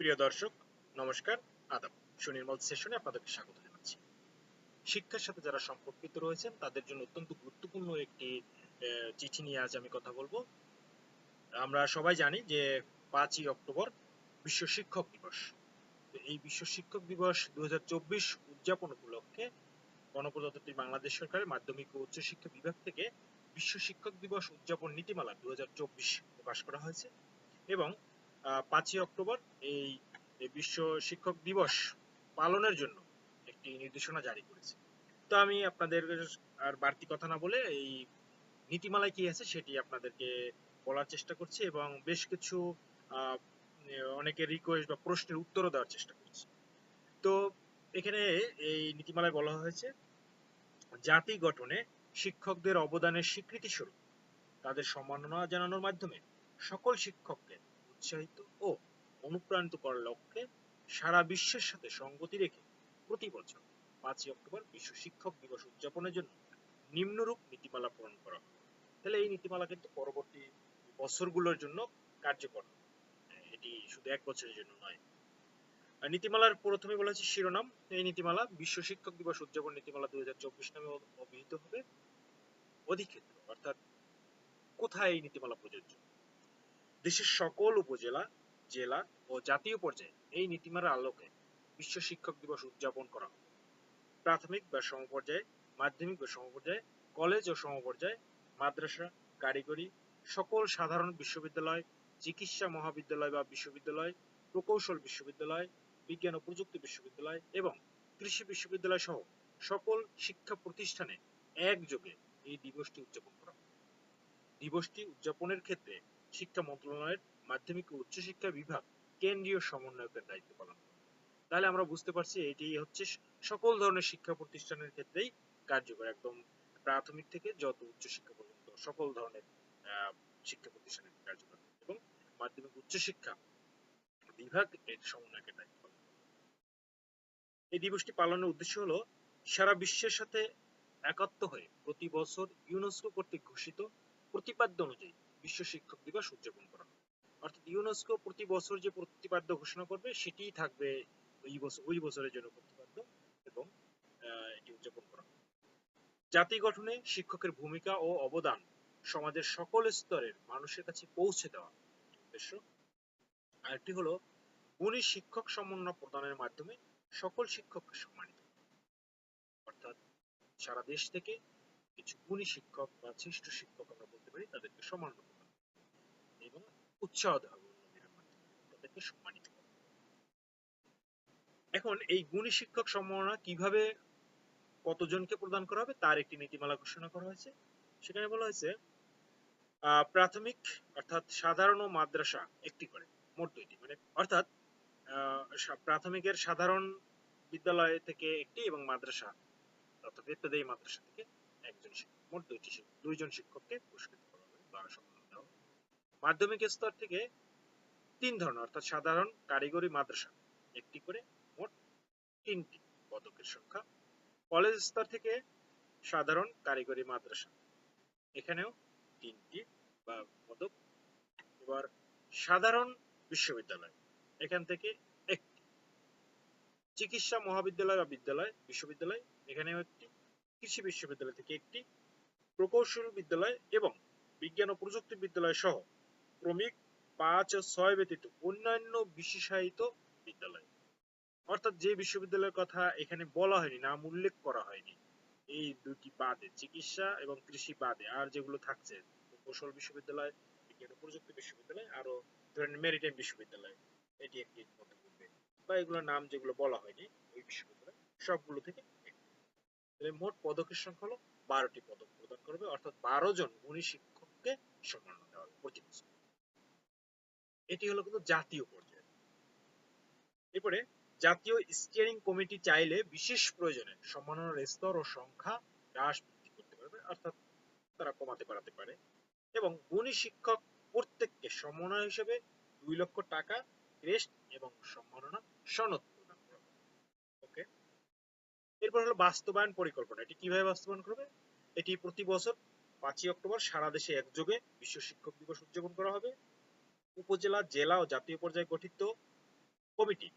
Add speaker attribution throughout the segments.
Speaker 1: প্রিয় দর্শক, নমস্কার, আদাব। সুনির্মল সেশনে আপনাদেরকে স্বাগত জানাচ্ছি। শিক্ষার সাথে যারা সম্পর্কিত রয়েছেন, তাদের জন্য অত্যন্ত গুরুত্বপূর্ণ একটি চিঠি নিয়ে আজ আমি কথা বলব। আমরা সবাই জানি যে পাঁচই অক্টোবর বিশ্ব শিক্ষক দিবস। এই বিশ্ব শিক্ষক দিবস দুই হাজার চব্বিশ উদযাপন উপলক্ষে গণপ্রজাতন্ত্রী বাংলাদেশ সরকারের মাধ্যমিক ও উচ্চশিক্ষা বিভাগ থেকে বিশ্ব শিক্ষক দিবস উদযাপন নীতিমালা দুই হাজার চব্বিশ প্রকাশ করা হয়েছে এবং পাঁচই অক্টোবর এই বিশ্ব শিক্ষক দিবস পালনের জন্য একটি নির্দেশনা জারি করেছে। তো আমি আপনাদের আর বাড়তি কথা না বলে এই নীতিমালায় কি আছে সেটি আপনাদেরকে বলার চেষ্টা করছি এবং বেশ কিছু অনেকের রিকোয়েস্ট বা প্রশ্নের উত্তরও দেওয়ার চেষ্টা করছি। তো এখানে এই নীতিমালায় বলা হয়েছে, জাতি গঠনে শিক্ষকদের অবদানের স্বীকৃতি স্বরূপ তাদের সম্মাননা জানানোর মাধ্যমে সকল শিক্ষককে উৎসাহিত ও অনুপ্রাণিত করার লক্ষ্যে সারা বিশ্বের সাথে সঙ্গতি রেখে প্রতি বছর পাঁচই অক্টোবর বিশ্ব শিক্ষক দিবস উদযাপনের জন্য নিম্নরূপ নীতিমালা প্রণয়ন করা হবে তাহলে এই নীতিমালা কিন্তু পরবর্তী বছরগুলোর জন্য কার্যকর। এটি শুধু এক বছরের জন্য নয়। নীতিমালার প্রথমে বলা হয়েছে শিরোনাম। এই নীতিমালা বিশ্ব শিক্ষক দিবস উদযাপন নীতিমালা দুই হাজার চব্বিশ নামে অভিহিত হবে। অধিক্ষেত্র, অর্থাৎ কোথায় এই নীতিমালা প্রযোজ্য? দেশের সকল উপজেলা, জেলা ও জাতীয় পর্যায়ে এই নীতিমালার আলোকে বিশ্ব শিক্ষক দিবস উদযাপন করা হবে প্রাথমিক বা সমপর্যায়ে, মাধ্যমিক বা সমপর্যায়ে, কলেজ ও সমপর্যায়ে, মাদ্রাসা, কারিগরি, সকল সাধারণ বিশ্ববিদ্যালয়, চিকিৎসা মহাবিদ্যালয় বা বিশ্ববিদ্যালয়, প্রকৌশল বিশ্ববিদ্যালয়, বিজ্ঞান ও প্রযুক্তি বিশ্ববিদ্যালয় এবং কৃষি বিশ্ববিদ্যালয় সহ সকল শিক্ষা প্রতিষ্ঠানে একযোগে এই দিবসটি উদযাপন করা দিবসটি উদযাপনের ক্ষেত্রে শিক্ষা মন্ত্রণালয়ের মাধ্যমিক ও উচ্চশিক্ষা বিভাগ কেন্দ্রীয় সমন্বয়কের দায়িত্ব পালন করে। তাহলে আমরা বুঝতে পারছি এটি হচ্ছে সকল ধরনের শিক্ষা প্রতিষ্ঠানের ক্ষেত্রেই কার্যকর। একদম প্রাথমিক থেকে যত উচ্চশিক্ষা পর্যন্ত সকল ধরনের শিক্ষা প্রতিষ্ঠানের কার্যকর এবং মাধ্যমিক উচ্চশিক্ষা বিভাগ এর সমন্বয়কের দায়িত্ব এই দিবসটি পালনের উদ্দেশ্য হলো সারা বিশ্বের সাথে একাত্ম হয়ে প্রতি বছর ইউনেস্কো কর্তৃক ঘোষিত প্রতিপাদ্য অনুযায়ী বিশ্ব শিক্ষক দিবস উদযাপন করা হবে। অর্থাৎ ইউনেস্কো প্রতি বছর যে প্রতিপাদ্য ঘোষণা করবে, সেটিই থাকবে ওই বছর ওই বছরের জন্য প্রতিপাদ্য এবং এটি উদযাপন করা হবে। জাতি গঠনে শিক্ষকের ভূমিকা ও অবদান সমাজের সকল স্তরের মানুষের কাছে পৌঁছে দেওয়া উদ্দেশ্য আরেকটি হলো, গুণী শিক্ষক সমন্বয় প্রদানের মাধ্যমে সকল শিক্ষককে সম্মানিত অর্থাৎ সারা দেশ থেকে কিছু গুণী শিক্ষক বা শ্রেষ্ঠ শিক্ষক আমরা বলতে পারি, তাদেরকে সম্মান উৎসাহ দেওয়া তাদেরকে সম্মানিত এখন এই গুণী শিক্ষক সম্মাননা কীভাবে কতজনকে প্রদান করা হবে, তার একটি নীতিমালা ঘোষণা করা হয়েছে। সেখানে বলা হয়েছে প্রাথমিক অর্থাৎ সাধারণ ও মাদ্রাসা একটি করে, মোট দুইটি। মানে অর্থাৎ প্রাথমিকের সাধারণ বিদ্যালয় থেকে একটি এবং মাদ্রাসা, অর্থাৎ ইত্যাদি মাদ্রাসা থেকে একজন শিক্ষক, মোট দুইটি দুইজন শিক্ষককে পুরস্কৃত করা হবে বা সম্মান দেওয়া হবে মাধ্যমিক স্তর থেকে তিন ধরনের, অর্থাৎ সাধারণ, কারিগরি, মাদ্রাসা। একটি করে মোট তিনটি পদকের সংখ্যা। কলেজ স্তর থেকে সাধারণ, কারিগরি, মাদ্রাসা। এখানেও তিনটি বা পদক। এবার সাধারণ বিশ্ববিদ্যালয়। এখান থেকে একটি। চিকিৎসা মহাবিদ্যালয় বা বিদ্যালয়, বিশ্ববিদ্যালয়। এখানেও একটি। কৃষি বিশ্ববিদ্যালয় থেকে একটি। প্রকৌশল বিদ্যালয় এবং বিজ্ঞান ও প্রযুক্তি বিদ্যালয় সহ ক্রমিক পাঁচ ও ছয় ব্যতীত অন্যান্য বিশেষায়িত বিদ্যালয়। অর্থাৎ যে বিশ্ববিদ্যালয়ের কথা এখানে বলা হয়নি, নাম উল্লেখ করা হয়নি। এই দুটি বাদে, চিকিৎসা এবং কৃষি বাদে, আর যেগুলো থাকছে কৌশল বিশ্ববিদ্যালয়, বিজ্ঞান প্রযুক্তি বিশ্ববিদ্যালয় আরও ধরেন মেরিটাইম বিশ্ববিদ্যালয়, এটি একটি পড়বে। বা এগুলোর নাম যেগুলো বলা হয়নি, ওই বিশ্ববিদ্যালয়, সবগুলো থেকে তাহলে মোট পদকের সংখ্যা হলো বারোটি পদক প্রদান করবে, অর্থাৎ বারো জন উনি শিক্ষককে সম্মাননা দেওয়া হবে। প্রতি বছর এটি হলো কিন্তু জাতীয় পর্যায়ে। এরপরে জাতীয় স্টিয়ারিং কমিটি চাইলে বিশেষ প্রয়োজনে সম্মাননার স্তর ও সংখ্যা হ্রাস বৃদ্ধি করতে পারবে, অর্থাৎ তারা কমাতে পারাতে পারে। এবং গুণী শিক্ষক প্রত্যেককে সম্মাননা হিসেবে দুই লক্ষ টাকা ক্রেস্ট এবং সম্মাননা সনদ প্রদান করা ওকে এরপর হলো বাস্তবায়ন পরিকল্পনা। এটি কীভাবে বাস্তবায়ন করবে? এটি প্রতি বছর পাঁচই অক্টোবর সারা দেশে একযোগে বিশ্ব শিক্ষক দিবস উদযাপন করা হবে। উপজেলা, জেলা ও জাতীয় পর্যায়ে গঠিত কমিটি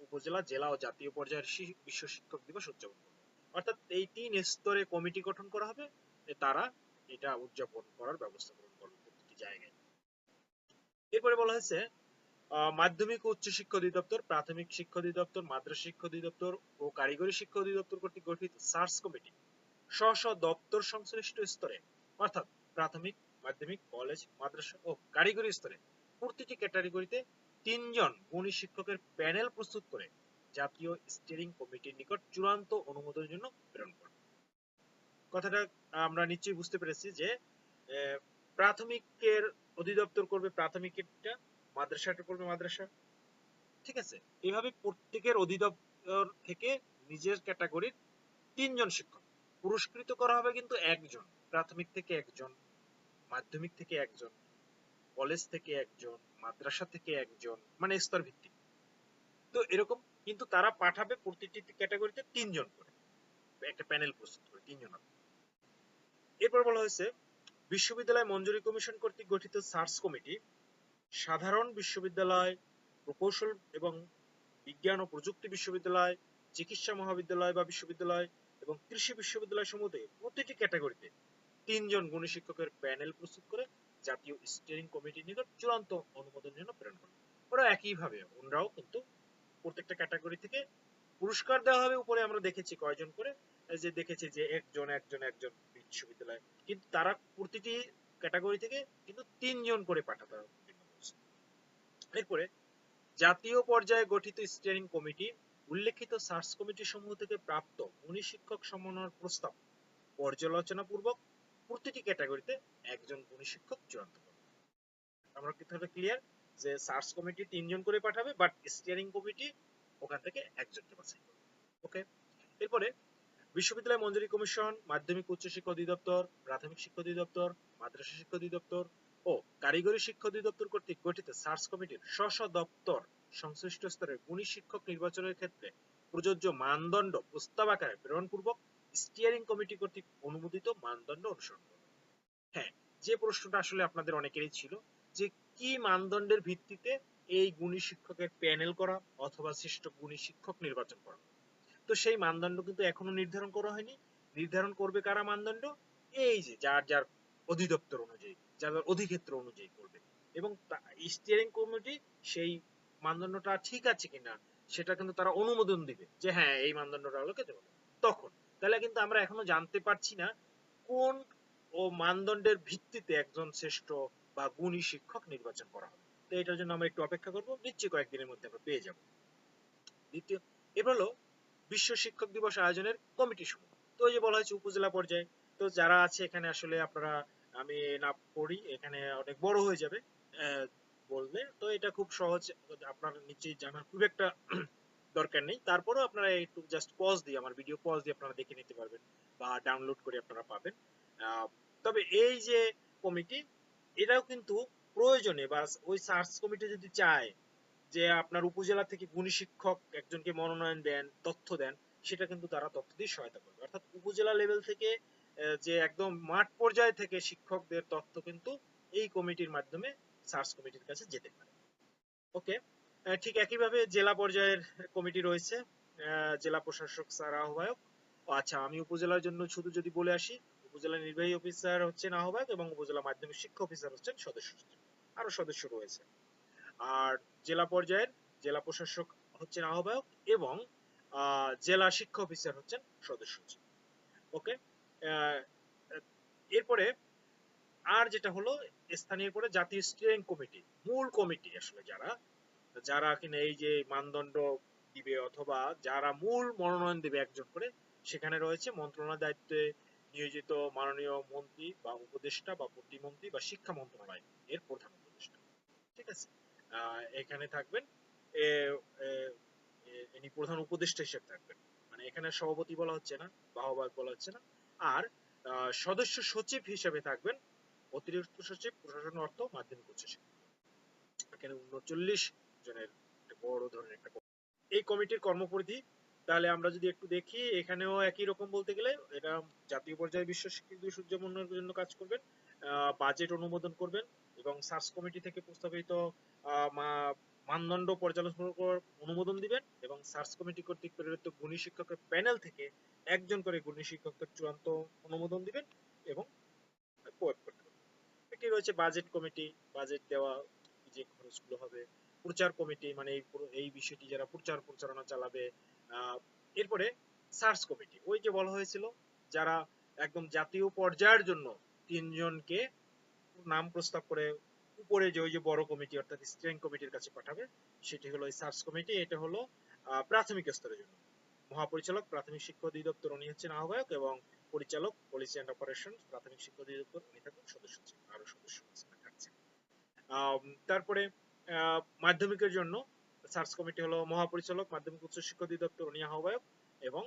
Speaker 1: উপজেলা, জেলা ও জাতীয় পর্যায়ের বিশ্ব শিক্ষক দিবস উদযাপন করবে। অর্থাৎ এই তিন স্তরে কমিটি গঠন করা হবে তারা এটা উদযাপন করার ব্যবস্থা গ্রহণ করবে প্রতিটি জায়গায়। এরপরে বলা হয়েছে মাধ্যমিক উচ্চ শিক্ষা অধিদপ্তর, প্রাথমিক শিক্ষা অধিদপ্তর, মাদ্রাসা শিক্ষা অধিদপ্তর ও কারিগরি শিক্ষা অধিদপ্তর কর্তৃক গঠিত সার্চ কমিটি স্ব স্ব দপ্তর সংশ্লিষ্ট স্তরে, অর্থাৎ প্রাথমিক, মাধ্যমিক, কলেজ, মাদ্রাসা ও কারিগরি স্তরে প্রতিটি ক্যাটাগরিতে তিনজন গুণী শিক্ষকের প্যানেল প্রস্তুত করে জাতীয় স্টিয়ারিং কমিটির নিকট চূড়ান্ত অনুমোদনের জন্য প্রেরণ করবে কথাটা আমরা নিশ্চয়ই বুঝতে পেরেছি যে প্রাথমিকের অধিদপ্তর করবে প্রাথমিকেরটা, মাদ্রাসাটা করবে মাদ্রাসা। ঠিক আছে? এইভাবে প্রত্যেকের অধিদপ্তর থেকে নিজের ক্যাটাগরির তিনজন শিক্ষক পুরস্কৃত করা হবে কিন্তু একজন, প্রাথমিক থেকে একজন, মাধ্যমিক থেকে একজন। কলেজ থেকে একজন, মাদ্রাসা থেকে একজন মানে স্তর ভিত্তিক। তো এরকম কিন্তু তারা পাঠাবে প্রতিটি ক্যাটাগরিতে তিনজন করে। একটা প্যানেল প্রস্তুত করে তিনজন এরপর বলা হয়েছে, বিশ্ববিদ্যালয় মঞ্জুরি কমিশন কর্তৃক গঠিত সার্চ কমিটি সাধারণ বিশ্ববিদ্যালয়, প্রকৌশল এবং বিজ্ঞান ও প্রযুক্তি বিশ্ববিদ্যালয়, চিকিৎসা মহাবিদ্যালয় বা বিশ্ববিদ্যালয় এবং কৃষি বিশ্ববিদ্যালয় সমূহ প্রতিটি ক্যাটাগরিতে তিনজন গুণী শিক্ষকের প্যানেল প্রস্তুত করে জাতীয় স্টিয়ারিং কমিটির নিকট চূড়ান্ত অনুমোদনের জন্য প্রেরণ করবে ওরা একইভাবে, ওনারাও কিন্তু প্রত্যেকটা ক্যাটাগরি থেকে পুরস্কার দেওয়া হবে। উপরে আমরা দেখেছি কয়জন করে যে দেখেছি যে একজন একজন একজন বিশ্ববিদ্যালয়। কিন্তু তারা প্রতিটি ক্যাটাগরি থেকে কিন্তু তিনজন করে পাঠাতে হবে। এরপরে, জাতীয় পর্যায়ে গঠিত স্টিয়ারিং কমিটি উল্লেখিত সার্চ কমিটি সমূহ থেকে প্রাপ্ত গুণী শিক্ষক সমন্বয়ের প্রস্তাব পর্যালোচনা পূর্বক প্রতিটি ক্যাটাগরিতে একজন গুণী শিক্ষক চূড়ান্ত করবে। আমরা কি তাহলে ক্লিয়ার যে সার্চ কমিটি তিনজন করে পাঠাবে বাট স্টিয়ারিং কমিটি ওখান থেকে একজনকে বাছাই করবে। ওকে এরপরে বিশ্ববিদ্যালয় মঞ্জুরি কমিশন, মাধ্যমিক উচ্চ শিক্ষা অধিদপ্তর, প্রাথমিক শিক্ষা অধিদপ্তর, মাদ্রাসা শিক্ষা অধিদপ্তর ও কারিগরি শিক্ষা অধিদপ্তর কর্তৃক গঠিত সার্চ কমিটির স্ব দপ্তর সংশ্লিষ্ট স্তরের গুণী শিক্ষক নির্বাচনের ক্ষেত্রে প্রযোজ্য মানদণ্ড প্রস্তাব আকারে প্রেরণ পূর্বক স্টিয়ারিং কমিটি কর্তৃক অনুমোদিত মানদণ্ড অনুসরণ করবে হ্যাঁ যে প্রশ্নটা আসলে আপনাদের অনেকেরই ছিল, যে কি মানদণ্ডের ভিত্তিতে এই গুণী শিক্ষকের প্যানেল করা অথবা শ্রেষ্ঠ গুণী শিক্ষক নির্বাচন করা? তো সেই মানদণ্ড কিন্তু এখনও নির্ধারণ করা হয়নি। নির্ধারণ করবে কারা মানদণ্ড? এই যে যার যার অধিদপ্তর অনুযায়ী, যার যার অধিক্ষেত্র অনুযায়ী করবে। এবং স্টিয়ারিং কমিটি সেই মানদণ্ডটা ঠিক আছে কিনা, সেটা কিন্তু তারা অনুমোদন দিবে যে হ্যাঁ এই মানদণ্ডটা হলো দেবো তখন তাহলে কিন্তু আমরা এখনও জানতে পারছি না কোন ও মানদণ্ডের ভিত্তিতে একজন শ্রেষ্ঠ বা গুণী শিক্ষক নির্বাচন করা হবে। তো এটার জন্য আমরা একটু অপেক্ষা করব। নিশ্চয়ই কয়েকদিনের মধ্যে আমরা পেয়ে যাব। দ্বিতীয়, এবার হলো বিশ্ব শিক্ষক দিবস আয়োজনের কমিটি সমূহ। তো ওই যে বলা হয়েছে উপজেলা পর্যায়ে, তো যারা আছে এখানে আসলে আপনারা, আমি না পড়ি, এখানে অনেক বড় হয়ে যাবে বললে। তো এটা খুব সহজ, আপনার নিশ্চয়ই জানার খুব একটা দরকার নেই। তারপরেও আপনারা একটু জাস্ট পজ দিয়ে, আমার ভিডিও পজ দিয়ে আপনারা দেখে নিতে পারবেন বা ডাউনলোড করে আপনারা পাবেন। তবে এই যে কমিটি এটাও কিন্তু প্রয়োজনে বা ওই সার্চ কমিটি যদি চায় যে আপনার উপজেলা থেকে গুণী শিক্ষক একজনকে মনোনয়ন দেন, তথ্য দেন, সেটা কিন্তু তারা তথ্য দিয়ে সহায়তা করবে। অর্থাৎ উপজেলা লেভেল থেকে যে একদম মাঠ পর্যায় থেকে শিক্ষকদের তথ্য কিন্তু এই কমিটির মাধ্যমে সার্চ কমিটির কাছে যেতে পারে। ওকে ঠিক একইভাবে জেলা পর্যায়ের কমিটি রয়েছে জেলা প্রশাসক স্যার, আহ্বায়ক। আচ্ছা আমি উপজেলার জন্য শুধু যদি বলে আসি, উপজেলা নির্বাহী অফিসার হচ্ছেন আহ্বায়ক এবং উপজেলা মাধ্যমিক শিক্ষা অফিসার হচ্ছেন সদস্য। আরও সদস্য রয়েছে। আর জেলা পর্যায়ের জেলা প্রশাসক হচ্ছেন আহ্বায়ক এবং জেলা শিক্ষা অফিসার হচ্ছেন সদস্য। ওকে? এরপরে আর যেটা হলো, স্থানীয় পরে জাতীয় স্টিয়ারিং কমিটি মূল কমিটি আসলে যারা যারা কিনা এই যে মানদণ্ড দিবে অথবা যারা মূল মনোনয়ন দিবে একজন করে, সেখানে রয়েছে মন্ত্রণালয় দায়িত্বে নিয়োজিত মাননীয় মন্ত্রী বা উপদেষ্টা বা প্রতিমন্ত্রী বা শিক্ষা মন্ত্রণালয় এর প্রধান উপদেষ্টা। ঠিক আছে? এখানে থাকবেন। ইনি প্রধান উপদেষ্টা হিসেবে থাকবেন। মানে এখানে সভাপতি বলা হচ্ছে না বা আহ্বায়ক বলা হচ্ছে না। আর সদস্য সচিব হিসেবে থাকবেন অতিরিক্ত সচিব, প্রশাসন অর্থ মাধ্যমিক উচ্চ শিক্ষা। এখানে উনচল্লিশ জনের বড় ধরনের একটা। এই কমিটির কর্মপরিধি, তাহলে আমরা যদি একটু দেখি, এখানেও একই রকম বলতে গেলে, এটা জাতীয় পর্যায়ে বিশ্ব শিক্ষক দিবস উদযাপনের জন্য কাজ করবেন বাজেট অনুমোদন করবেন, এবং সার্চ কমিটি থেকে প্রস্তাবিত মানদণ্ড পর্যালোচনা অনুমোদন দিবেন, এবং সার্চ কমিটি কর্তৃক প্রেরিত গুণী শিক্ষকের প্যানেল থেকে একজন করে গুণী শিক্ষকের চূড়ান্ত অনুমোদন দিবেন, এবং প্রয়োগ করতে পারবেন রয়েছে বাজেট কমিটি বাজেট দেওয়া, যে খরচগুলো হবে প্রচার কমিটি মানে এই বিষয়টি যারা প্রচার প্রচারণা চালাবে এরপরে সার্চ কমিটি ওই যে বলা হয়েছিল যারা একদম জাতীয় পর্যায়ের জন্য তিনজনকে নাম প্রস্তাব করে উপরে যে ওই যে বড় কমিটি, অর্থাৎ স্টিয়ারিং কমিটির কাছে পাঠাবে, সেটি হলো এই সার্চ কমিটি, এটা হলো প্রাথমিক স্তরের জন্য। মহাপরিচালক, প্রাথমিক শিক্ষা অধিদপ্তর, উনি হচ্ছেন আহ্বায়ক এবং পরিচালক, পলিসি অ্যান্ড অপারেশন প্রাথমিক শিক্ষা অধিদপ্তর, উনি থাকবেন সদস্য, আরও সদস্য থাকছেন। তারপরে মাধ্যমিকের জন্য সার্চ কমিটি হলো মহাপরিচালক, মাধ্যমিক উচ্চ শিক্ষা অধিদপ্তর উনি আহ্বায়ক এবং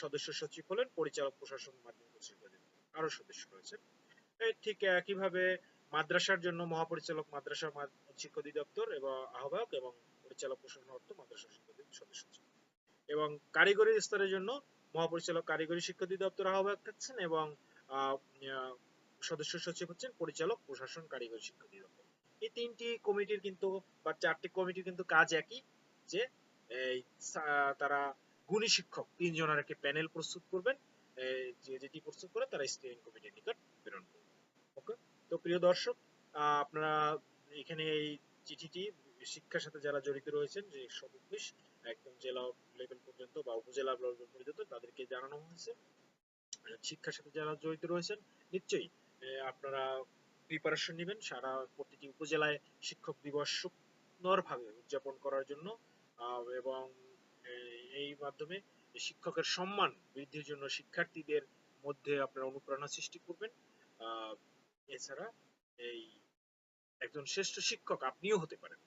Speaker 1: সদস্য সচিব হলেন পরিচালক প্রশাসন মাধ্যমিক উচ্চ শিক্ষা অধিদপ্তর আরও সদস্য রয়েছেন ঠিক একইভাবে মাদ্রাসার জন্য মহাপরিচালক, মাদ্রাসা শিক্ষা অধিদপ্তর এবং আহ্বায়ক এবং পরিচালক প্রশাসন অর্থ মাদ্রাসা শিক্ষা সদস্য ছিলেন। এবং কারিগরি স্তরের জন্য মহাপরিচালক কারিগরি শিক্ষা অধিদপ্তর আহ্বায়ক থাকছেন এবং সদস্য সচিব হচ্ছেন পরিচালক প্রশাসন কারিগরি শিক্ষা অধিদপ্তর এই তিনটি কমিটির কিন্তু বা চারটি কমিটির কিন্তু কাজ একই যে এই তারা গুণী শিক্ষক তিনজনের একটি প্যানেল প্রস্তুত করবেন যে যেটি প্রস্তুত করে তারা স্টিয়ারিং কমিটির নিকট প্রেরণ করবে ওকে? তো প্রিয় দর্শক আপনারা এখানে এই চিঠিটি শিক্ষার সাথে যারা জড়িত রয়েছেন, যে সব একদম জেলা লেভেল পর্যন্ত বা উপজেলা লেভেল পর্যন্ত তাদেরকে জানানো হয়েছে। শিক্ষার সাথে যারা জড়িত রয়েছেন, নিশ্চয়ই আপনারা প্রিপারেশন নেবেন। সারা প্রতিটি উপজেলায় শিক্ষক দিবস সুন্দরভাবে উদযাপন করার জন্য এবং এই- মাধ্যমে শিক্ষকের সম্মান বৃদ্ধির জন্য শিক্ষার্থীদের মধ্যে আপনারা অনুপ্রেরণা সৃষ্টি করবেন। এছাড়া এই একজন শ্রেষ্ঠ শিক্ষক আপনিও হতে পারেন।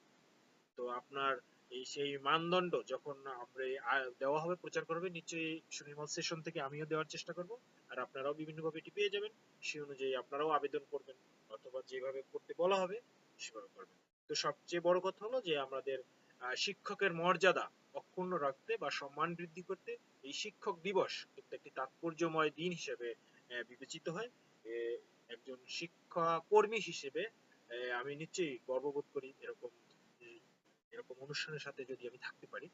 Speaker 1: তো আপনার এই সেই মানদণ্ড যখন আমরা দেওয়া হবে, প্রচার করবে, নিশ্চয়ই সুনির্মল সেশন থেকে আমিও দেওয়ার চেষ্টা করব। আর আপনারাও বিভিন্নভাবে এটি পেয়ে যাবেন। সেই অনুযায়ী আপনারাও আবেদন করবেন। অথবা যেভাবে করতে বলা হবে, সেভাবে করবেন তো সবচেয়ে বড় কথা হলো যে আমাদের শিক্ষকের মর্যাদা অক্ষুণ্ণ রাখতে বা সম্মান বৃদ্ধি করতে এই শিক্ষক দিবস কিন্তু একটি তাৎপর্যময় দিন হিসেবে বিবেচিত হয়। একজন শিক্ষা কর্মী হিসেবে আমি নিশ্চয়ই গর্ববোধ করি এরকম এরকম অনুষ্ঠানের সাথে যদি আমি থাকতে পারি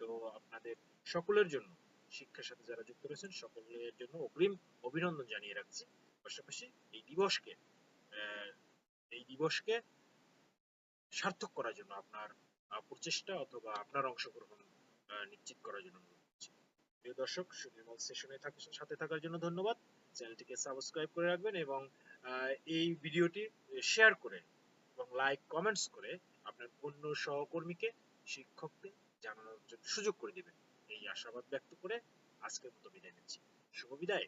Speaker 1: তো আপনাদের সকলের জন্য, শিক্ষার সাথে যারা যুক্ত রয়েছেন, সকলের জন্য অগ্রিম অভিনন্দন জানিয়ে রাখছি। পাশাপাশি এই দিবসকে এই দিবসকে সার্থক করার জন্য আপনার প্রচেষ্টা অথবা আপনার অংশগ্রহণ নিশ্চিত করার জন্য। প্রিয় দর্শক, সুনির্মল সেশনে সাথে থাকার জন্য ধন্যবাদ। চ্যানেলটিকে সাবস্ক্রাইব করে রাখবেন এবং এই ভিডিওটি শেয়ার করে এবং লাইক কমেন্টস করে আপনার অন্য সহকর্মীকে, শিক্ষকদের জানানোর সুযোগ করে দিবেন। এই আশাবাদ ব্যক্ত করে আজকের মতো বিদায় নিচ্ছি। শুভ বিদায়।